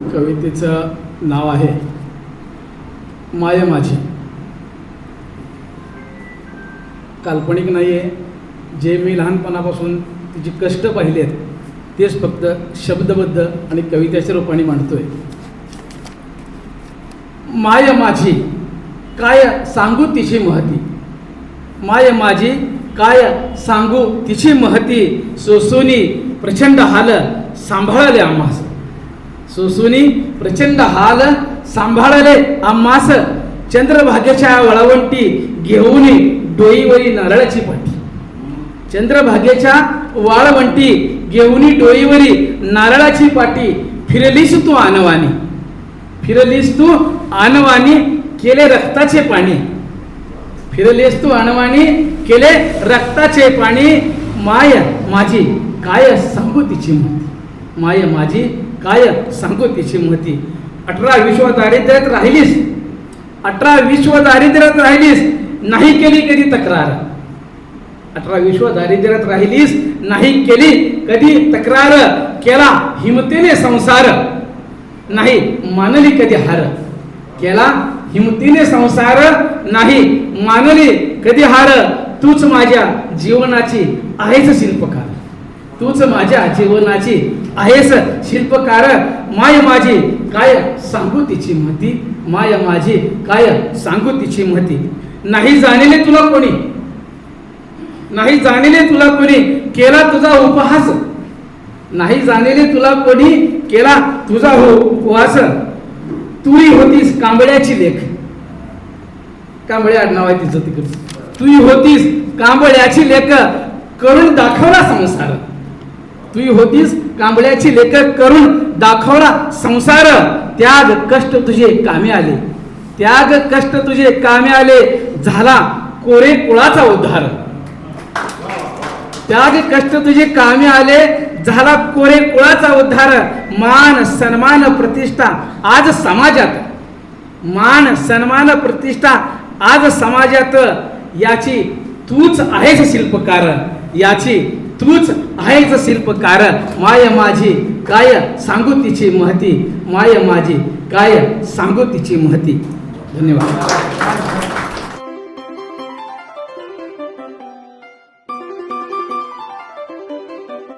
कवितेचं नाव आहे माय माझी. काल्पनिक नाही आहे जे मी लहानपणापासून तिची कष्ट पाहिले आहेत तेच फक्त शब्दबद्ध आणि कवितेच्या रूपाने मांडतोय. माय माझी काय सांगू तिची महती? माय माझी काय सांगू तिची महती? सोसोनी प्रचंड हाल सांभाळले आम्हास. सोसुनी प्रचंड हाल सांभाळले आम्हास चंद्रभागेच्या वळवंटी घेऊन डोईवरी नारळाची पाठी चंद्रभागेच्या वाळवंटी घेऊन डोईवरी नारळाची पाटी फिरलीस तू आनवानी. फिरलीस तू आनवानी केले रक्ताचे पाणी. फिरलीस तू आनवानी केले रक्ताचे पाणी. माय माझी काय सांगू तिची माय माझी काय सांगू तिची मती? अठरा विश्व दारिद्र्यात राहिलीस. अठरा विश्व दारिद्र्यात राहिलीस. नाही केली कधी तक्रार? अठरा विश्व दारिद्र्यात राहिलीस नाही केली कधी तक्रार? केला हिमतीने संसार. नाही मानली कधी हार? केला हिमतीने संसार. नाही मानली कधी हार? तूच माझ्या जीवनाची आहेच शिल्पकार. तूच माझ्या जीवनाची आहेस शिल्पकार. माय माझी काय सांगू तिची महती माय माझी काय सांगू तिची महती नाही जाणले तुला कोणी? नाही जाणले तुला कोणी? केला तुझा उपहास? नाही जाणले तुला कोणी? केला तुझा हो उपहास तुही होतीस कांबळ्याची लेख. कांबळे आडनाव आहे तिचं तिकडचं. तुही होतीस कांबळ्याची लेख. करून दाखवला संसार तुही होतीस कांबळ्याची लेखक करून दाखवला संसार. त्याग कष्ट तुझे कामे आले. त्याग कष्ट तुझे कामे आले. झाला कोरे कुळाचा उद्धार. त्याग कष्ट तुझे कामे आले. झाला कोरे कुळाचा उद्धार. मान सन्मान प्रतिष्ठा आज समाजात. मान सन्मान प्रतिष्ठा आज समाजात. याची तूच आहेस शिल्पकार. याची तूच आहेस शिल्पकार माय माझी काय सांगू तिची महती? माय माझी काय सांगू तिची महती? धन्यवाद.